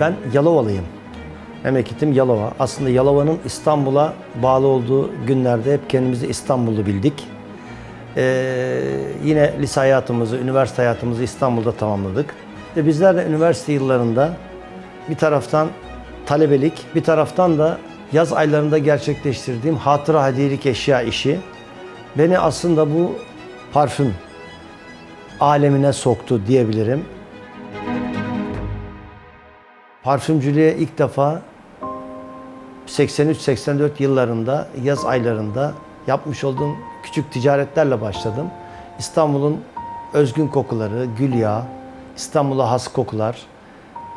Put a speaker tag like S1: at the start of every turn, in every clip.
S1: Ben Yalovalıyım. Memleketim Yalova. Aslında Yalova'nın İstanbul'a bağlı olduğu günlerde hep kendimizi İstanbullu bildik. Ee, yine lise hayatımızı, üniversite hayatımızı İstanbul'da tamamladık. Ve bizler de üniversite yıllarında bir taraftan talebelik, bir taraftan da yaz aylarında gerçekleştirdiğim hatıra hediyelik eşya işi beni aslında bu parfüm alemine soktu diyebilirim. Parfümcülüğe ilk defa 83-84 yıllarında yaz aylarında yapmış olduğum küçük ticaretlerle başladım. İstanbul'un özgün kokuları, gül yağı, İstanbul'a has kokular,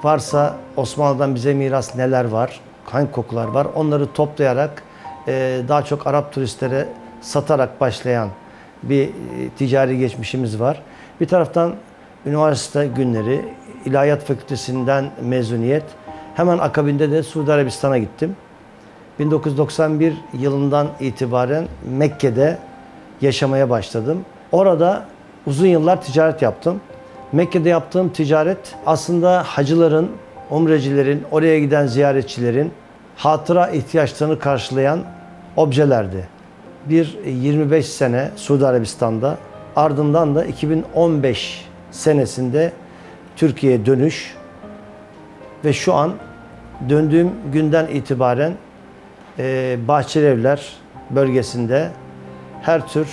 S1: varsa Osmanlı'dan bize miras neler var, hangi kokular var onları toplayarak e, daha çok Arap turistlere satarak başlayan bir e, ticari geçmişimiz var. Bir taraftan üniversite günleri, İlahiyat Fakültesinden mezuniyet, hemen akabinde de Suudi Arabistan'a gittim. 1991 yılından itibaren Mekke'de yaşamaya başladım. Orada uzun yıllar ticaret yaptım. Mekke'de yaptığım ticaret aslında hacıların, umrecilerin, oraya giden ziyaretçilerin hatıra ihtiyaçlarını karşılayan objelerdi. Bir 25 sene Suudi Arabistan'da ardından da 2015 senesinde Türkiye'ye dönüş ve şu an döndüğüm günden itibaren e, Bahçelievler bölgesinde her tür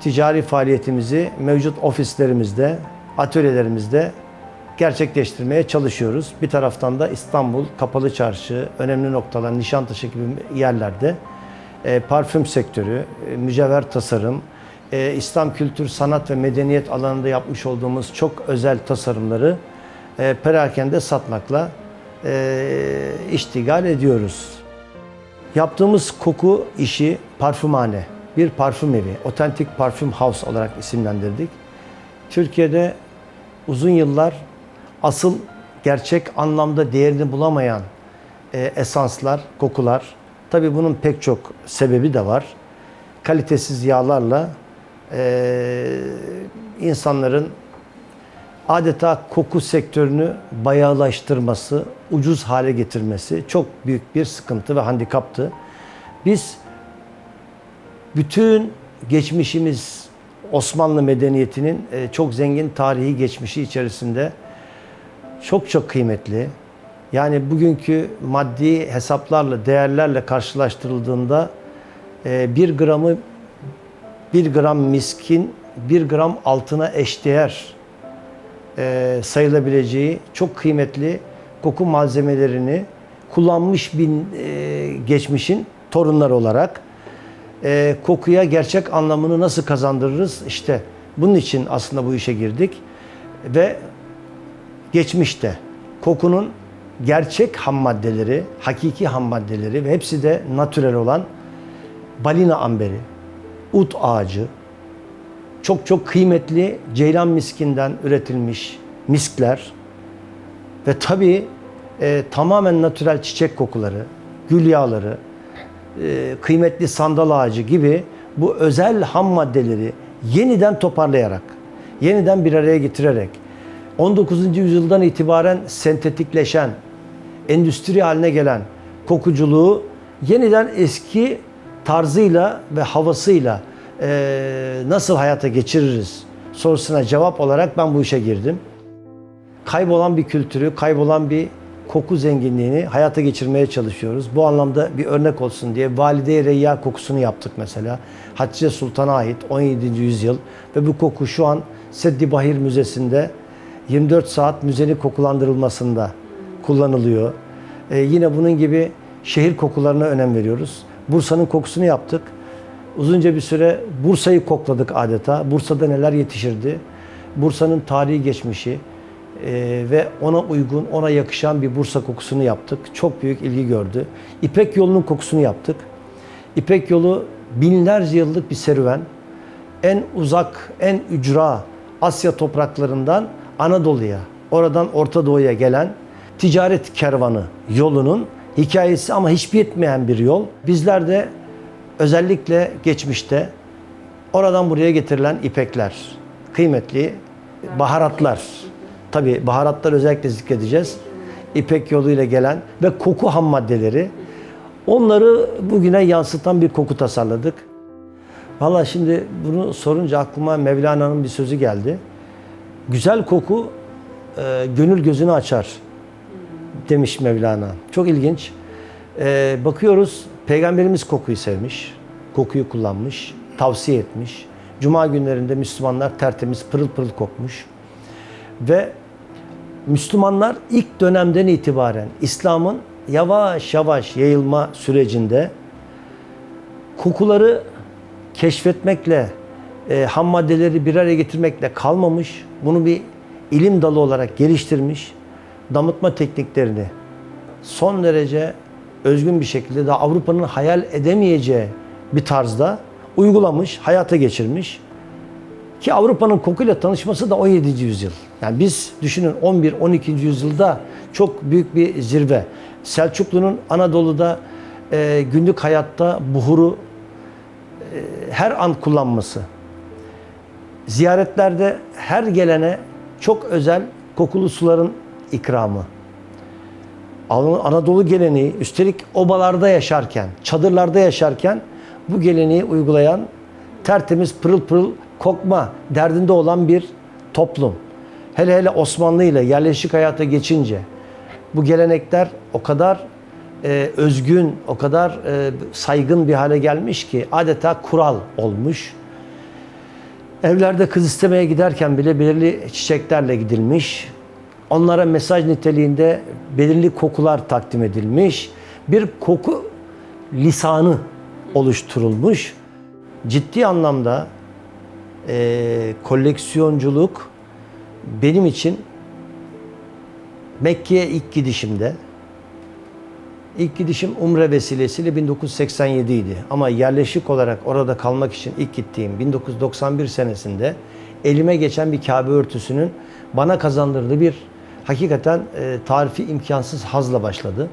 S1: ticari faaliyetimizi mevcut ofislerimizde, atölyelerimizde gerçekleştirmeye çalışıyoruz. Bir taraftan da İstanbul, Kapalı Çarşı, önemli noktalar, Nişantaşı gibi yerlerde e, parfüm sektörü, e, mücevher tasarım, e, İslam kültür, sanat ve medeniyet alanında yapmış olduğumuz çok özel tasarımları e, perakende satmakla e, iştigal ediyoruz. Yaptığımız koku işi parfümhane, bir parfüm evi, otentik parfüm house olarak isimlendirdik. Türkiye'de uzun yıllar asıl gerçek anlamda değerini bulamayan e, esanslar, kokular, tabii bunun pek çok sebebi de var. Kalitesiz yağlarla e, insanların adeta koku sektörünü bayağılaştırması, ucuz hale getirmesi çok büyük bir sıkıntı ve handikaptı. Biz bütün geçmişimiz Osmanlı medeniyetinin e, çok zengin tarihi geçmişi içerisinde çok çok kıymetli. Yani bugünkü maddi hesaplarla, değerlerle karşılaştırıldığında e, bir gramı bir gram miskin, bir gram altına eşdeğer e, sayılabileceği çok kıymetli koku malzemelerini kullanmış bir e, geçmişin torunları olarak e, kokuya gerçek anlamını nasıl kazandırırız? İşte bunun için aslında bu işe girdik ve geçmişte kokunun gerçek ham maddeleri, hakiki ham maddeleri ve hepsi de natürel olan balina amberi, ut ağacı, çok çok kıymetli ceylan miskinden üretilmiş miskler ve tabii e, tamamen natürel çiçek kokuları, gül yağları, e, kıymetli sandal ağacı gibi bu özel ham maddeleri yeniden toparlayarak, yeniden bir araya getirerek 19. yüzyıldan itibaren sentetikleşen, endüstri haline gelen kokuculuğu yeniden eski tarzıyla ve havasıyla e, nasıl hayata geçiririz sorusuna cevap olarak ben bu işe girdim. Kaybolan bir kültürü, kaybolan bir koku zenginliğini hayata geçirmeye çalışıyoruz. Bu anlamda bir örnek olsun diye Valide-i Reyya kokusunu yaptık mesela. Hatice Sultan'a ait 17. yüzyıl ve bu koku şu an Seddi Bahir Müzesi'nde 24 saat müzenin kokulandırılmasında kullanılıyor. Ee, yine bunun gibi şehir kokularına önem veriyoruz. Bursa'nın kokusunu yaptık. Uzunca bir süre Bursa'yı kokladık adeta. Bursa'da neler yetişirdi? Bursa'nın tarihi geçmişi e, ve ona uygun, ona yakışan bir Bursa kokusunu yaptık. Çok büyük ilgi gördü. İpek yolunun kokusunu yaptık. İpek yolu binlerce yıllık bir serüven. En uzak, en ücra Asya topraklarından Anadolu'ya, oradan Orta Doğu'ya gelen ticaret kervanı yolunun hikayesi ama hiç bitmeyen bir yol. Bizler de özellikle geçmişte oradan buraya getirilen ipekler, kıymetli baharatlar. Tabi baharatlar özellikle zikredeceğiz. İpek yoluyla gelen ve koku ham maddeleri. Onları bugüne yansıtan bir koku tasarladık. Valla şimdi bunu sorunca aklıma Mevlana'nın bir sözü geldi. Güzel koku e, gönül gözünü açar demiş Mevlana. Çok ilginç. E, bakıyoruz Peygamberimiz kokuyu sevmiş, kokuyu kullanmış, tavsiye etmiş. Cuma günlerinde Müslümanlar tertemiz pırıl pırıl kokmuş. Ve Müslümanlar ilk dönemden itibaren İslam'ın yavaş yavaş yayılma sürecinde kokuları keşfetmekle, e, ham maddeleri bir araya getirmekle kalmamış. Bunu bir ilim dalı olarak geliştirmiş. Damıtma tekniklerini son derece özgün bir şekilde daha Avrupa'nın hayal edemeyeceği bir tarzda uygulamış, hayata geçirmiş. Ki Avrupa'nın kokuyla tanışması da 17. yüzyıl. Yani biz düşünün 11-12. yüzyılda çok büyük bir zirve. Selçuklu'nun Anadolu'da e, günlük hayatta buhuru e, her an kullanması. Ziyaretlerde her gelene çok özel kokulu suların ikramı. An- Anadolu geleneği üstelik obalarda yaşarken, çadırlarda yaşarken bu geleneği uygulayan tertemiz pırıl pırıl kokma derdinde olan bir toplum. Hele hele Osmanlı ile yerleşik hayata geçince bu gelenekler o kadar e, özgün, o kadar e, saygın bir hale gelmiş ki adeta kural olmuş. Evlerde kız istemeye giderken bile belirli çiçeklerle gidilmiş. Onlara mesaj niteliğinde belirli kokular takdim edilmiş. Bir koku lisanı oluşturulmuş. Ciddi anlamda e, koleksiyonculuk benim için Mekke'ye ilk gidişimde ilk gidişim Umre vesilesiyle 1987 idi. Ama yerleşik olarak orada kalmak için ilk gittiğim 1991 senesinde elime geçen bir Kabe örtüsünün bana kazandırdığı bir hakikaten e, tarifi imkansız hazla başladı.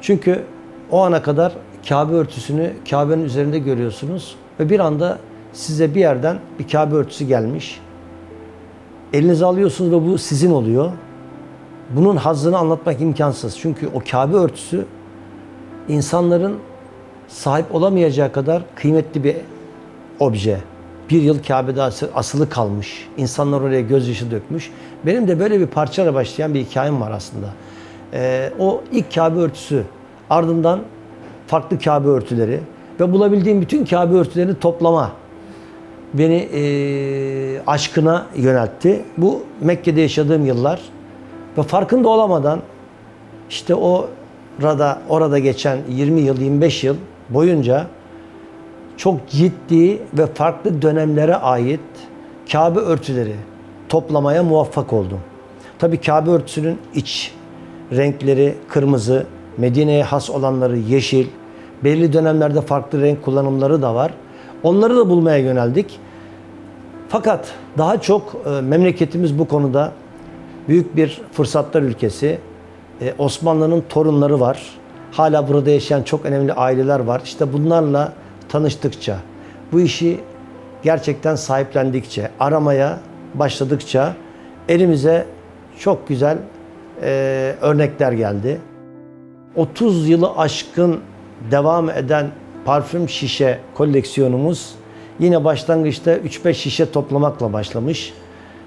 S1: Çünkü o ana kadar Kabe örtüsünü Kabe'nin üzerinde görüyorsunuz ve bir anda size bir yerden bir Kabe örtüsü gelmiş. Elinize alıyorsunuz ve bu sizin oluyor. Bunun hazzını anlatmak imkansız. Çünkü o Kabe örtüsü insanların sahip olamayacağı kadar kıymetli bir obje. Bir yıl Kabe'de as- asılı kalmış. İnsanlar oraya gözyaşı dökmüş. Benim de böyle bir parçayla başlayan bir hikayem var aslında. Ee, o ilk Kabe örtüsü ardından farklı Kabe örtüleri ve bulabildiğim bütün Kabe örtülerini toplama beni e, aşkına yöneltti. Bu Mekke'de yaşadığım yıllar ve farkında olamadan işte o orada orada geçen 20 yıl 25 yıl boyunca çok ciddi ve farklı dönemlere ait Kabe örtüleri toplamaya muvaffak oldum. Tabii Kabe örtüsünün iç renkleri kırmızı, Medine'ye has olanları yeşil, belli dönemlerde farklı renk kullanımları da var. Onları da bulmaya yöneldik. Fakat daha çok e, memleketimiz bu konuda büyük bir fırsatlar ülkesi. E, Osmanlı'nın torunları var. Hala burada yaşayan çok önemli aileler var. İşte bunlarla tanıştıkça, bu işi gerçekten sahiplendikçe, aramaya başladıkça elimize çok güzel e, örnekler geldi. 30 yılı aşkın devam eden parfüm şişe koleksiyonumuz yine başlangıçta 3-5 şişe toplamakla başlamış.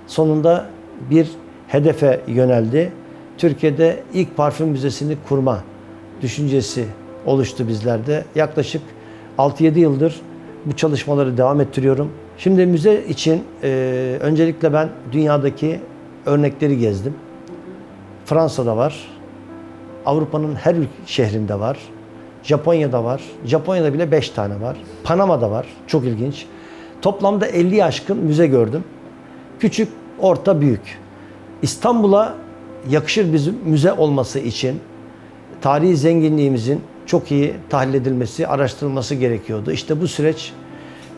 S1: Sonunda bir hedefe yöneldi. Türkiye'de ilk parfüm müzesini kurma düşüncesi oluştu bizlerde. Yaklaşık 6-7 yıldır bu çalışmaları devam ettiriyorum. Şimdi müze için e, öncelikle ben dünyadaki örnekleri gezdim. Fransa'da var, Avrupa'nın her şehrinde var. Japonya'da var. Japonya'da bile 5 tane var. Panama'da var. Çok ilginç. Toplamda 50 aşkın müze gördüm. Küçük, orta, büyük. İstanbul'a yakışır bir müze olması için tarihi zenginliğimizin çok iyi tahlil edilmesi, araştırılması gerekiyordu. İşte bu süreç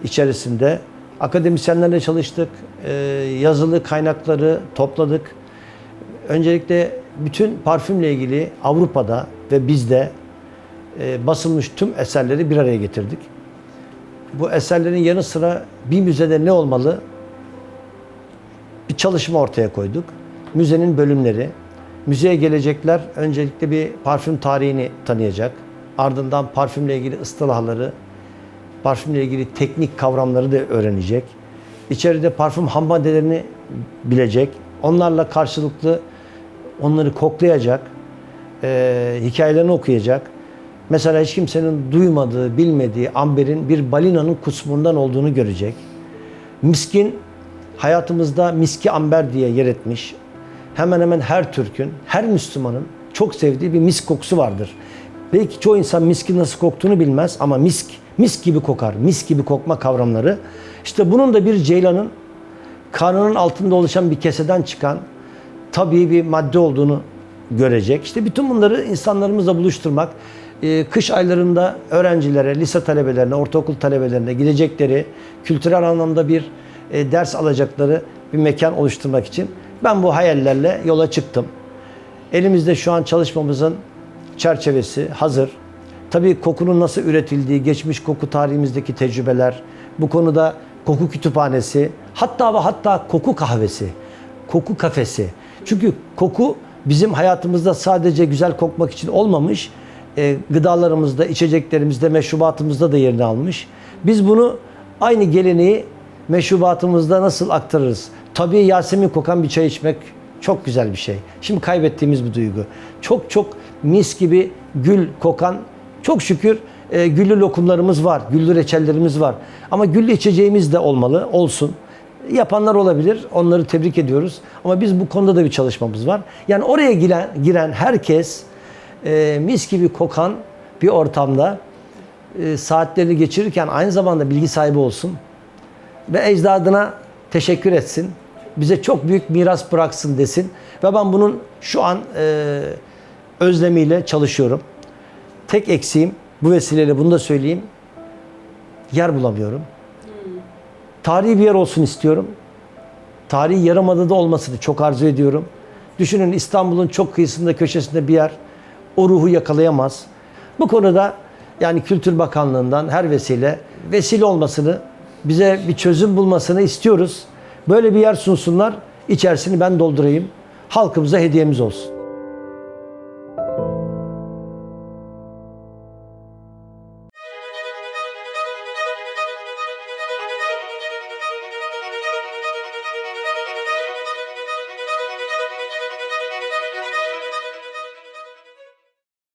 S1: içerisinde akademisyenlerle çalıştık, e, yazılı kaynakları topladık. Öncelikle bütün parfümle ilgili Avrupa'da ve bizde e, basılmış tüm eserleri bir araya getirdik. Bu eserlerin yanı sıra bir müzede ne olmalı? Bir çalışma ortaya koyduk. Müzenin bölümleri, Müzeye gelecekler öncelikle bir parfüm tarihini tanıyacak. Ardından parfümle ilgili ıstılahları, parfümle ilgili teknik kavramları da öğrenecek. İçeride parfüm ham maddelerini bilecek. Onlarla karşılıklı onları koklayacak. Eee, hikayelerini okuyacak. Mesela hiç kimsenin duymadığı, bilmediği amberin bir balinanın kusmundan olduğunu görecek. Miskin hayatımızda miski amber diye yer etmiş. Hemen hemen her Türk'ün, her Müslümanın çok sevdiği bir misk kokusu vardır. Belki çoğu insan miskin nasıl koktuğunu bilmez ama misk, misk gibi kokar. Mis gibi kokma kavramları. İşte bunun da bir ceylanın karnının altında oluşan bir keseden çıkan tabii bir madde olduğunu görecek. İşte bütün bunları insanlarımızla buluşturmak, e, kış aylarında öğrencilere, lise talebelerine, ortaokul talebelerine gidecekleri, kültürel anlamda bir e, ders alacakları bir mekan oluşturmak için ben bu hayallerle yola çıktım. Elimizde şu an çalışmamızın çerçevesi hazır. Tabii kokunun nasıl üretildiği, geçmiş koku tarihimizdeki tecrübeler, bu konuda koku kütüphanesi, hatta ve hatta koku kahvesi, koku kafesi. Çünkü koku bizim hayatımızda sadece güzel kokmak için olmamış, e, gıdalarımızda, içeceklerimizde, meşrubatımızda da yerini almış. Biz bunu aynı geleneği meşrubatımızda nasıl aktarırız? Tabii Yasemin kokan bir çay içmek çok güzel bir şey. Şimdi kaybettiğimiz bir duygu. Çok çok mis gibi gül kokan, çok şükür e, güllü lokumlarımız var, güllü reçellerimiz var. Ama güllü içeceğimiz de olmalı, olsun. Yapanlar olabilir, onları tebrik ediyoruz. Ama biz bu konuda da bir çalışmamız var. Yani oraya giren, giren herkes e, mis gibi kokan bir ortamda e, saatlerini geçirirken aynı zamanda bilgi sahibi olsun ve ecdadına teşekkür etsin. Bize çok büyük miras bıraksın desin. Ve ben bunun şu an e, özlemiyle çalışıyorum. Tek eksiğim, bu vesileyle bunu da söyleyeyim. Yer bulamıyorum. Tarihi bir yer olsun istiyorum. Tarihi Yarımada'da olmasını çok arzu ediyorum. Düşünün İstanbul'un çok kıyısında, köşesinde bir yer. O ruhu yakalayamaz. Bu konuda yani Kültür Bakanlığı'ndan her vesile vesile olmasını, bize bir çözüm bulmasını istiyoruz. Böyle bir yer sunsunlar, içerisini ben doldurayım. Halkımıza hediyemiz olsun.